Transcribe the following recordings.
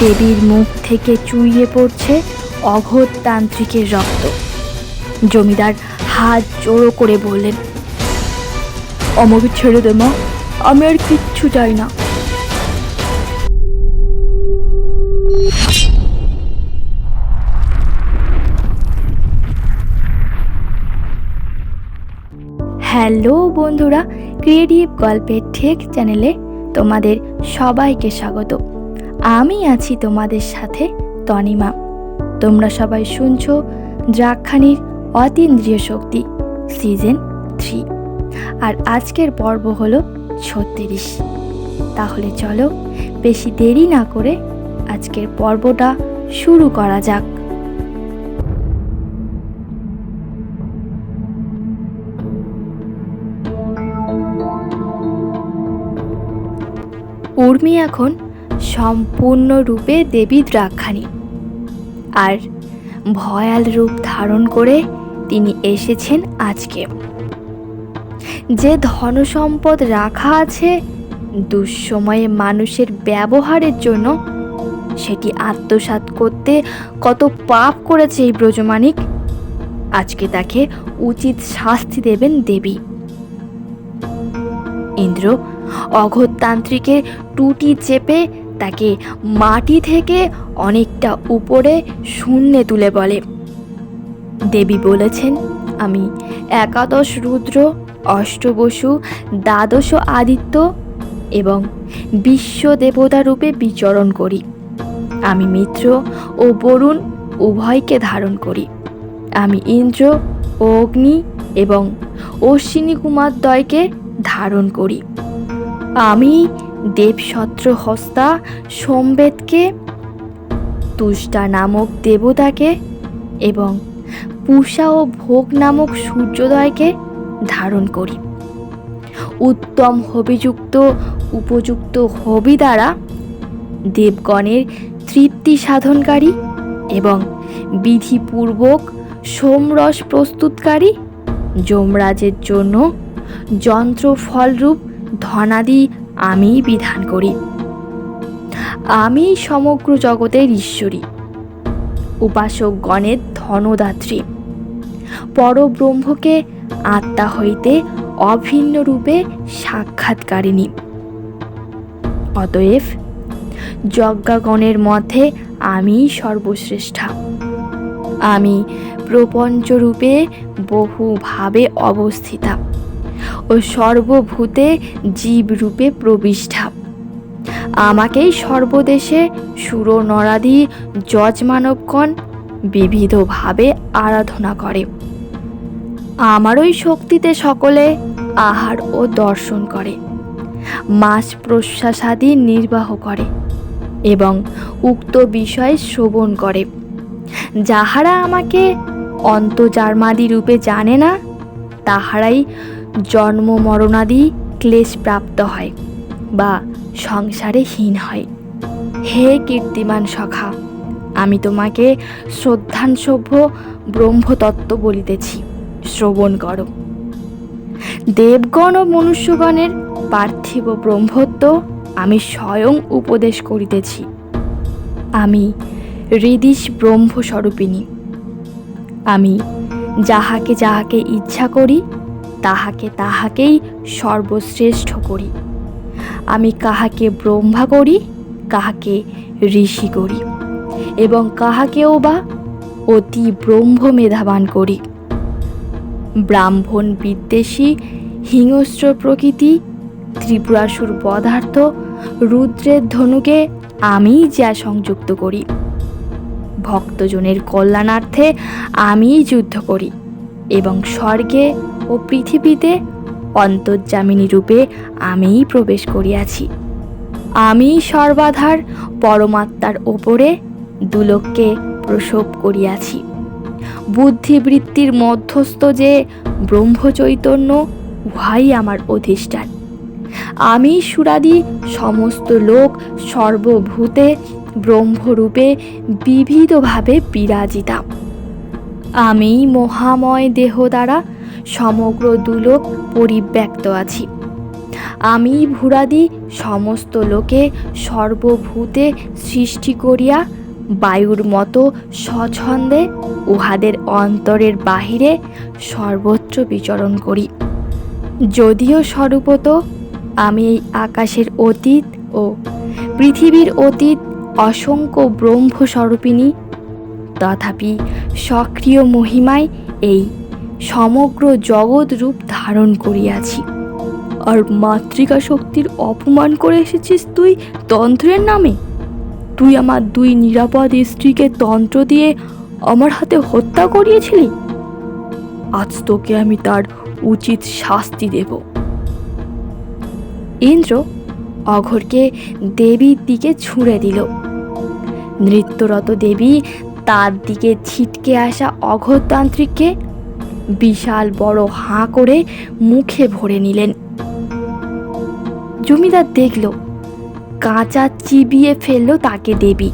দেবীর মুখ থেকে চুইয়ে পড়ছে অঘোর তান্ত্রিকের রক্ত। জমিদার হাত জোড়ো করে বললেন আমাকে ছেড়ে দে মা, আমি আর কিচ্ছু চাই না। হ্যালো বন্ধুরা, ক্রিয়েটিভ গল্পের ঠেক চ্যানেলে তোমাদের সবাইকে স্বাগত। আমি আছি তোমাদের সাথে, তনিমা। তোমরা সবাই শুনছো দ্রাক্ষানির অতীন্দ্রিয় শক্তি সিজন থ্রি আর আজকের পর্ব হলো ছত্রিশ। তাহলে চলো বেশি দেরি না করে আজকের পর্বটা শুরু করা যাক। উর্মি এখন সম্পূর্ণরূপে দেবী দ্রাক্ষাণী। আর ভয়াল রূপ ধারণ করে তিনি এসেছেন আজকে। যে ধনসম্পদ রাখা আছে, দুঃসময়ে মানুষের ব্যবহারের জন্য সেটি আত্মসাৎ করতে কত পাপ করেছে এই ব্রজমানিক আজকে তাকে উচিত শাস্তি দেবেন দেবী। ইন্দ্র অঘোরতান্ত্রিকের টুটি চেপে তাকে মাটি থেকে অনেকটা উপরে শূন্যে তুলে বলে। দেবী বলেছেন, আমি একাদশ রুদ্র অষ্টবসু দ্বাদশ আদিত্য এবং বিশ্ব দেবতা রূপে বিচরণ করি। আমি মিত্র ও বরুণ উভয়কে ধারণ করি। আমি ইন্দ্র, অগ্নি এবং অশ্বিনী কুমারদ্বয়কে ধারণ করি। আমি দেবসত্র হস্তা সোমবেদকে, তুষ্টা নামক দেবতাকে এবং পূষা ও ভোগ নামক সূর্যোদয়কে ধারণ করি। উত্তম হবিযুক্ত, উপযুক্ত হবি দ্বারা দেবগণের তৃপ্তি সাধনকারী এবং বিধিপূর্বক সোমরস প্রস্তুতকারী যমরাজের জন্য যন্ত্র ফলরূপ ধনাদি আমি বিধান করি। আমি সমগ্র জগতের ঈশ্বরী। উপাসকগণের ধনদাত্রী। পরব্রহ্মকে আত্মা হইতে অভিন্ন রূপে সাক্ষাৎকারিণী। অতএব যজ্ঞাগণের মধ্যে আমি সর্বশ্রেষ্ঠা। আমি প্রপঞ্চরূপে বহুভাবে অবস্থিতা। ও সর্বভূতে জীবরূপে প্রবিষ্ঠা। আমাকেই সর্বদেশে সুর নরাদি যজমানবগণ বিবিধভাবে আরাধনা করে। আমারই শক্তিতে সকলে আহার ও দর্শন করে। মাস প্রশ্বাসাদি নির্বাহ করে এবং উক্ত বিষয় শ্রবণ করে। যাহারা আমাকে অন্তজার্মাদি রূপে জানে না, তাহারাই জন্ম মরণাদি ক্লেশ প্রাপ্ত হয় বা সংসারে হীন হয়। হে কীর্তিমান সখা, আমি তোমাকে শ্রদ্ধানসভ্য ব্রহ্মতত্ত্ব বলিতেছি, শ্রবণ করো। দেবগণ ও মনুষ্যগণের পার্থিব ব্রহ্মত্ব আমি স্বয়ং উপদেশ করিতেছি। আমি হৃদিশ ব্রহ্মস্বরূপিণী। আমি যাহাকে যাহাকে ইচ্ছা করি তাহাকে তাহাকেই সর্বশ্রেষ্ঠ করি। আমি কাহাকে ব্রহ্মা করি, কাহাকে ঋষি করি এবং কাহাকেও বা অতি ব্রহ্ম মেধাবান করি। ব্রাহ্মণ বিদ্বেষী, হিংস্র প্রকৃতি, ত্রিপুরাসুর পদার্থ, রুদ্রের ধনুকে আমি যা সংযুক্ত করি। ভক্তজনের কল্যাণার্থে আমি যুদ্ধ করি। এবং স্বর্গে ও পৃথিবীতে অন্তর্জামিনী রূপে আমিই প্রবেশ করিয়াছি। আমি সর্বাধার পরমাত্মার ওপরে দুলোককে প্রসব করিয়াছি। বুদ্ধিবৃত্তির মধ্যস্থ যে ব্রহ্মচৈতন্য, উহাই আমার অধিষ্ঠান। আমি সুরাদি সমস্ত লোক সর্বভূতে ব্রহ্মরূপে বিবিধভাবে বিরাজিতা আমি মহাময় দেহ দ্বারা সমগ্র দুলোক পরিব্যক্ত আছি। আমি ভূরাদি সমস্ত লোকে সর্বভূতে সৃষ্টি করিয়া বায়ুর মতো স্বচ্ছন্দে উহাদের অন্তরের বাহিরে সর্বত্র বিচরণ করি। যদিও স্বরূপত আমি এই আকাশের অতীত ও পৃথিবীর অতীত অসংখ্য ব্রহ্মস্বরূপিণী তথাপি সক্রিয় মহিমায় এই সমগ্র জগৎ রূপ ধারণ করিয়াছি। আর মাতৃকা শক্তির অপমান করে এসেছিস তুই তন্ত্রের নামে? তুই আমার দুই নিরাপদ স্ত্রীকে তন্ত্র দিয়ে আমার হাতে হত্যা করিয়েছিলি? আজ তোকে আমি তার উচিত শাস্তি দেব। ইন্দ্র অঘরকে দেবীর দিকে ছুঁড়ে দিল। নৃত্যরত দেবী তার দিকে ছিটকে আসা অঘরতান্ত্রিককে বিশাল বড় হাঁ করে মুখে ভরে নিলেন। জমিদার দেখল, কাঁচা চিবিয়ে ফেলল তাকে দেবী।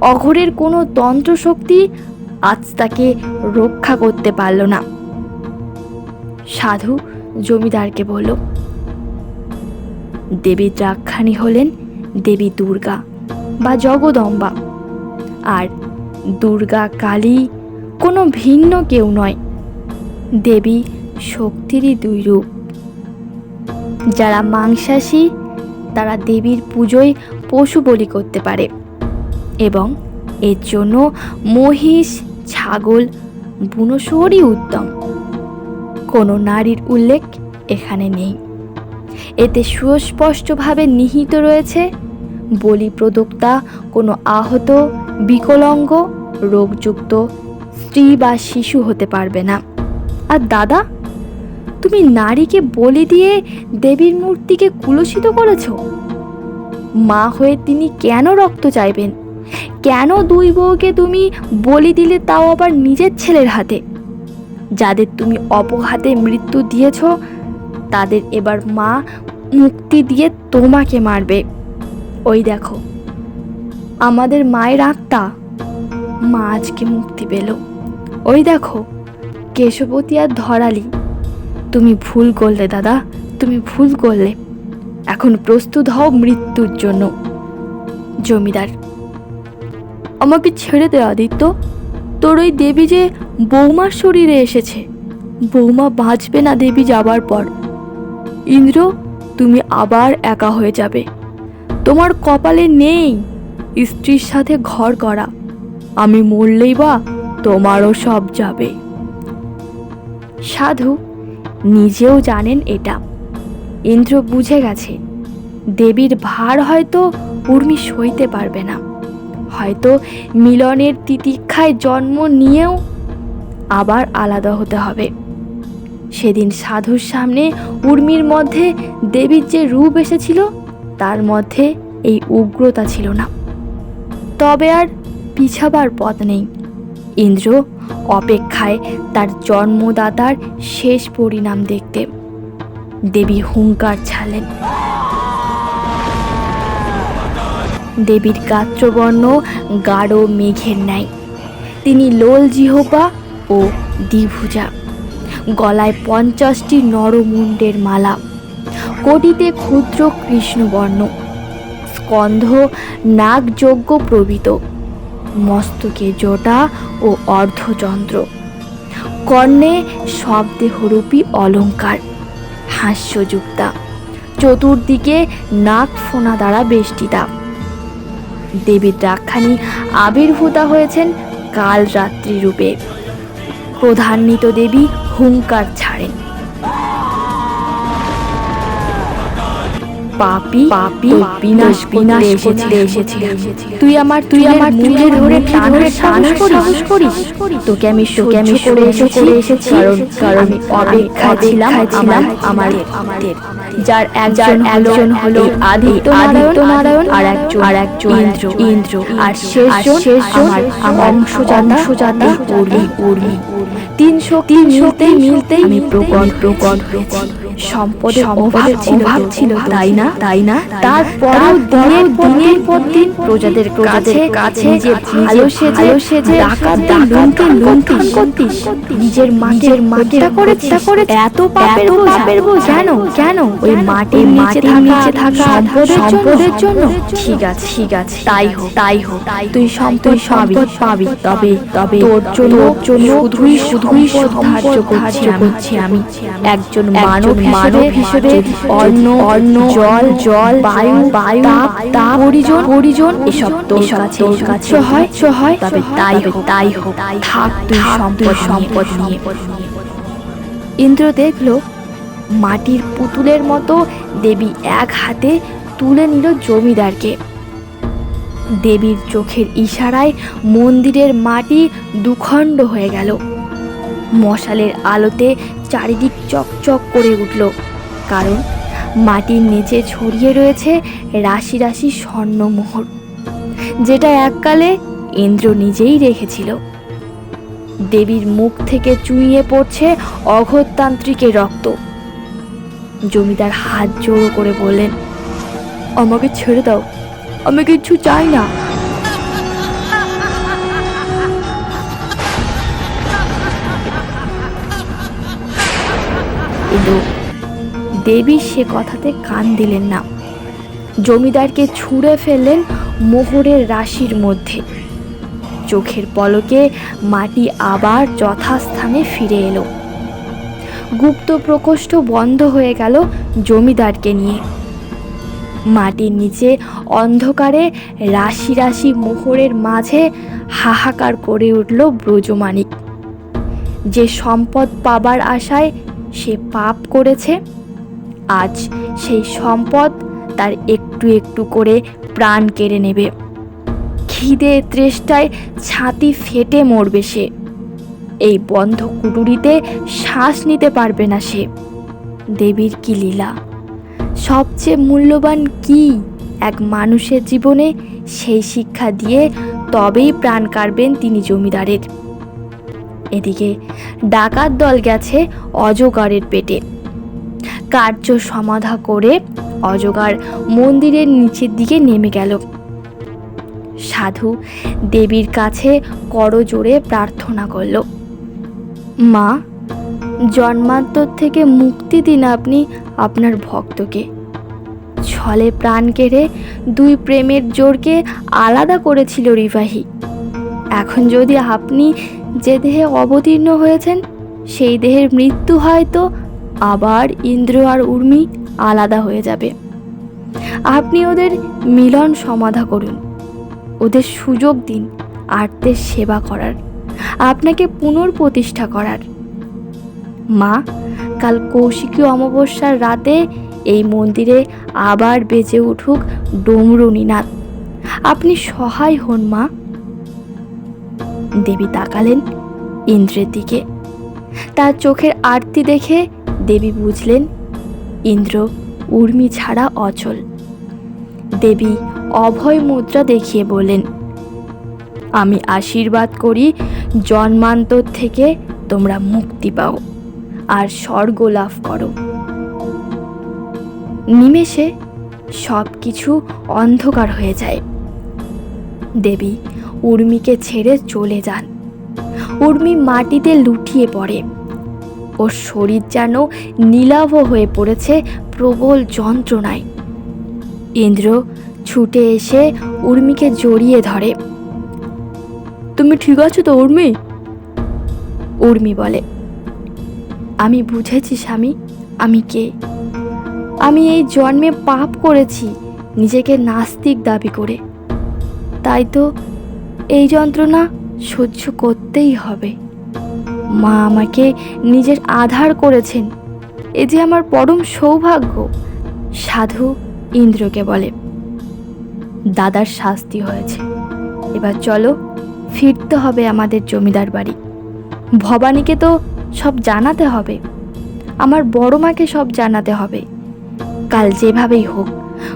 অঘরের কোনো তন্ত্রশক্তি আজ তাকে রক্ষা করতে পারল না। সাধু জমিদারকে বলল, দেবী দ্রাক্ষানি হলেন, দেবী দুর্গা বা জগদম্বা। আর দুর্গা কালী কোনো ভিন্ন কেউ নয়। দেবী শক্তিরই দুই রূপ। যারা মাংসাশী, তারা দেবীর পুজোয় পশু বলি করতে পারে এবং এর জন্য মহিষ, ছাগল বুনোশুয়োরই উত্তম। কোনো নারীর উল্লেখ এখানে নেই। এতে সুস্পষ্টভাবে নিহিত রয়েছে বলি প্রদোক্তা কোনো আহত বিকলাঙ্গ, রোগযুক্ত স্ত্রী বা শিশু হতে পারবে না। আর দাদা, তুমি নারীকে বলি দিয়ে দেবীর মূর্তিকে কুলসিত করেছ? মা হয়ে তিনি কেন রক্ত চাইবেন? কেন দুই বউকে তুমি বলি দিলে তাও আবার নিজের ছেলের হাতে? যাদের তুমি অপঘাতে মৃত্যু দিয়েছ, তাদের এবার মা মুক্তি দিয়ে তোমাকে মারবে। ওই দেখো আমাদের মায়ের আত্মা। মা আজকে মুক্তি পেল। ওই দেখো, কেশবতী আর ধরালি। তুমি ভুল করলে দাদা, তুমি ভুল করলে। এখন প্রস্তুত হও মৃত্যুর জন্য। জমিদার, আমাকে ছেড়ে দে আদিত্য। তোর ওই দেবী যে বৌমার শরীরে এসেছে। বৌমা বাঁচবে না দেবী যাবার পর। ইন্দ্র, তুমি আবার একা হয়ে যাবে। তোমার কপালে নেই। স্ত্রীর সাথে ঘর করা। আমি মরলেই বা তোমারও সব যাবে। সাধু নিজেও জানেন এটা। ইন্দ্র বুঝে গেছে, দেবীর ভার হয়তো উর্মি সইতে পারবে না। হয়তো মিলনের তিতিক্ষায় জন্ম নিয়েও আবার আলাদা হতে হবে। সেদিন সাধুর সামনে উর্মির মধ্যে দেবীর যে রূপ এসেছিল, তার মধ্যে এই উগ্রতা ছিল না। তবে আর পিছাবার পথ নেই। ইন্দ্র অপেক্ষায় তার জন্মদাতার শেষ পরিণাম দেখতে। দেবী হুঙ্কার ছালেন দেবীর গাত্রবর্ণ গাঢ় মেঘের ন্যায়। তিনি লোল জিহবা ও দ্বিভুজা। গলায় পঞ্চাশটি নরমুণ্ডের মালা। কোটিতে ক্ষুদ্র কৃষ্ণবর্ণ। স্কন্ধ নাগযজ্ঞ প্রভৃত, মস্তকে জটা ও অর্ধচন্দ্র। কর্ণে শব্দেহরূপী অলঙ্কার, হাস্যযুক্তা, চতুর্দিকে নাক ফোনা দ্বারা বেষ্টিতা। দেবীর রাখানি আবির্ভূতা হয়েছেন কাল রাত্রি রূপে। প্রধান্বিত দেবী হুঙ্কার ছাড়েন। পাপি পাপি বিনাশ বিনাশ করতে এসেছিলি তুই আমার তুই আমার তুলে ধরে টানে সাহস করিস। করিস। তোকে আমি তোকে আমি করে এসেছি। এসেছি। কারণ কারণ অপেক্ষা ছিলাম ছিলাম আমার আমাদের। যার একজন একজন হলো আদিত্য নারায়ণ নারায়ণ আর একজন আর একজন ইন্দ্র। ইন্দ্র। আর শেষজন শেষজন আমার অংশজাতা অংশজাতা উর্মি উর্মি। তিন শক্তি মিলতেই আমি প্রকট প্রকট হয়েছি সম্পদের অভাব ছিল ছিল তাই না? তাই না? তারপরেও দিনের দিনের পর দিন প্রজাদের প্রজাদের কাছে যে ভালো সেজে সেজে ডাকাতদের লুণ্ঠন লুণ্ঠন করতিস। নিজের মাটির মাটিটা করেছিস এত পাপের পাপের কেন? কেন? ওই মাটির নিচে নিচে থাকা সম্পদের জন্য। ঠিক আছে ঠিক আছে তাই হোক তাই হোক। তুই সম্পদ পাবি পাবি তবে তবে তোর জন্য জন্য শুধুই শুধুই করছি করছি আমি। একজন মানব মানব হিসেবে অন্ন অন্ন জল জল বায়ু বায়ু তাপ তাপ পরিজন পরিজন এসব তোর কাছে কাছে হয় হয়। তবে তাই হোক তাই হোক থাক তুই সম্পদ সম্পদ নিয়ে। ইন্দ্র দেখল মাটির পুতুলের মতো দেবী এক হাতে তুলে নিল জমিদারকে। দেবীর চোখের ইশারায় মন্দিরের মাটি দুখণ্ড হয়ে গেল। মশালের আলোতে চারিদিক চকচক করে উঠল। কারণ মাটির নিচে ছড়িয়ে রয়েছে রাশি রাশি স্বর্ণমোহর, যেটা এককালে ইন্দ্র নিজেই রেখেছিল। দেবীর মুখ থেকে চুইয়ে পড়ছে অঘোরতান্ত্রিকের রক্ত। জমিদার হাত জোড়ো করে বললেন, আমাকে ছেড়ে দাও, আমি কিচ্ছু চাই না। দেবী সে কথাতে কান দিলেন না। জমিদারকে ছুঁড়ে ফেললেন মোহরের রাশির মধ্যে। চোখের পলকে মাটি আবার যথাস্থানে ফিরে এলো। গুপ্ত প্রকোষ্ঠ বন্ধ হয়ে গেল জমিদারকে নিয়ে। মাটির নিচে অন্ধকারে রাশি রাশি মোহরের মাঝে হাহাকার করে উঠল ব্রজমানিক যে সম্পদ পাবার আশায় সে পাপ করেছে আজ সেই সম্পদ তার একটু একটু করে প্রাণ কেড়ে নেবে। খিদে তৃষ্টায় ছাতি ফেটে মরবে সে। এই বন্ধ কুটুরিতে শ্বাস নিতে পারবে না সে। দেবীর কি লীলা? সবচেয়ে মূল্যবান কি এক মানুষের জীবনে সেই শিক্ষা দিয়ে তবেই প্রাণ কাড়বেন তিনি জমিদারের। এদিকে ডাকাত দল গেছে অজগরের পেটে। কার্য সমাধা করে অজগার মন্দিরের নিচের দিকে নেমে গেল। সাধু দেবীর কাছে করজোড়ে প্রার্থনা করল, মা, জন্মান্তর থেকে মুক্তি দিন আপনি আপনার ভক্তকে। ছলে প্রাণ কেড়ে দুই প্রেমের জোরকে আলাদা করেছিল রিভাহি। এখন যদি আপনি যে দেহে অবতীর্ণ হয়েছেন, সেই দেহের মৃত্যু হয়তো আবার ইন্দ্র আর উর্মি আলাদা হয়ে যাবে। আপনি ওদের মিলন সমাধা করুন। ওদের সুযোগ দিন আর্তের সেবা করার। আপনাকে পুনর্প্রতিষ্ঠা করার। মা, কাল কৌশিকী অমাবস্যার রাতে এই মন্দিরে আবার বেজে উঠুক ডমরুনিনাথ। আপনি সহায় হন, মা। দেবী তাকালেন ইন্দ্রের দিকে। তার চোখের আরতি দেখে দেবী বুঝলেন, ইন্দ্র উর্মি ছাড়া অচল। দেবী অভয় মুদ্রা দেখিয়ে বললেন, আমি আশীর্বাদ করি জন্মান্তর থেকে তোমরা মুক্তি পাও আর স্বর্গ লাভ করো। নিমেষে সব কিছু অন্ধকার হয়ে যায়। দেবী উর্মিকে ছেড়ে চলে যান। উর্মি মাটিতে লুটিয়ে পড়ে। ওর শরীর যেন নীলাভ হয়ে পড়েছে প্রবল যন্ত্রণায়। ইন্দ্র ছুটে এসে উর্মিকে জড়িয়ে ধরে। তুমি ঠিক আছো তো, উর্মি? উর্মি বলে। আমি বুঝেছি স্বামী, আমি কে? আমি এই জন্মে পাপ করেছি, নিজেকে নাস্তিক দাবি করে। তাই তো এই যন্ত্রণা সহ্য করতেই হবে। মা আমাকে নিজের আধার করেছেন। এ যে আমার পরম সৌভাগ্য, সাধু ইন্দ্রকে বলে। দাদার শাস্তি হয়েছে। এবার চলো, ফিরতে হবে আমাদের জমিদার বাড়ি। ভবানীকে তো সব জানাতে হবে। আমার বড় মাকে সব জানাতে হবে। কাল যেভাবেই হোক,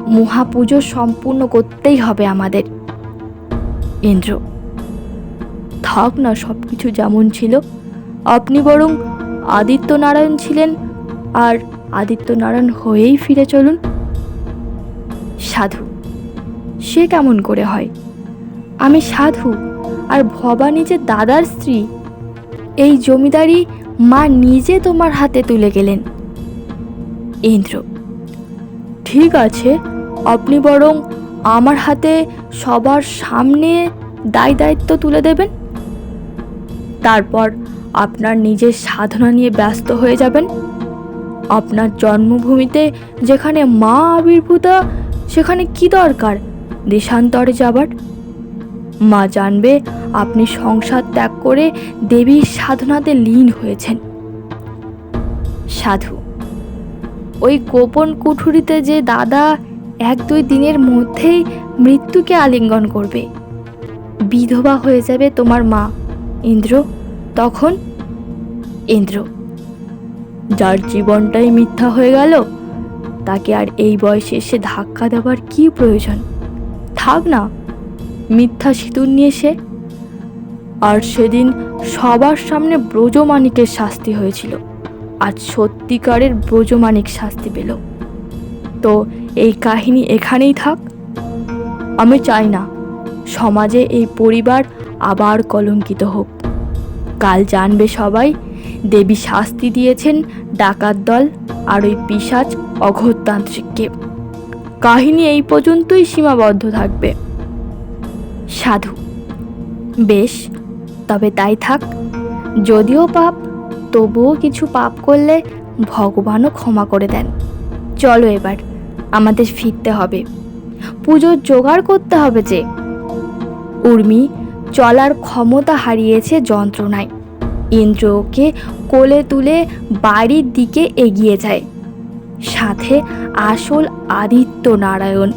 মহাপুজো সম্পূর্ণ করতেই হবে আমাদের। ইন্দ্র, থাক না সব কিছু যেমন ছিল আপনি বরং আদিত্য নারায়ণ ছিলেন আর আদিত্যনারায়ণ হয়েই ফিরে চলুন। সাধু, সে কেমন করে হয়? আমি সাধু আর ভবানী যে দাদার স্ত্রী, এই জমিদারি মা নিজে তোমার হাতে তুলে গেলেন। ইন্দ্র, ঠিক আছে, আপনি বরং আমার হাতে সবার সামনে দায় দায়িত্ব তুলে দেবেন। তারপর আপনার নিজের সাধনা নিয়ে ব্যস্ত হয়ে যাবেন? আপনার জন্মভূমিতে যেখানে মা আবির্ভূতা, সেখানে কি দরকার? দেশান্তরে যাবার? মা জানবে আপনি সংসার ত্যাগ করে দেবীর সাধনাতে লীন হয়েছেন। সাধু, ওই গোপন কুঠুরিতে যে দাদা এক দুই দিনের মধ্যেই মৃত্যুকে আলিঙ্গন করবে। বিধবা হয়ে যাবে তোমার মা। ইন্দ্র তখন ইন্দ্র, যার জীবনটাই মিথ্যা হয়ে গেল, তাকে আর এই বয়সে এসে ধাক্কা দেওয়ার কি প্রয়োজন? থাক না, মিথ্যা সিঁদুর নিয়ে সে আর সেদিন সবার সামনে ব্রজমানিকের শাস্তি হয়েছিল। আজ সত্যিকারের ব্রজমানিক শাস্তি পেল। তো এই কাহিনী এখানেই থাক। আমি চাই না সমাজে এই পরিবার আবার কলঙ্কিত হোক। কাল জানবে সবাই। দেবী শাস্তি দিয়েছেন ডাকাত দল আর ওই পিসাচ অঘোরতান্ত্রিককে। কাহিনী এই পর্যন্তই সীমাবদ্ধ থাকবে। সাধু, বেশ, তবে তাই থাক। যদিও পাপ, তবুও কিছু পাপ করলে ভগবানও ক্ষমা করে দেন। চলো এবার, আমাদের ফিরতে হবে। পুজোর জোগাড় করতে হবে যে। উর্মি চলার ক্ষমতা হারিয়েছে যন্ত্রণায়। ইন্দ্রকে কোলে তুলে বাড়ির দিকে এগিয়ে যায়। সাথে আসল আদিত্য নারায়ণ।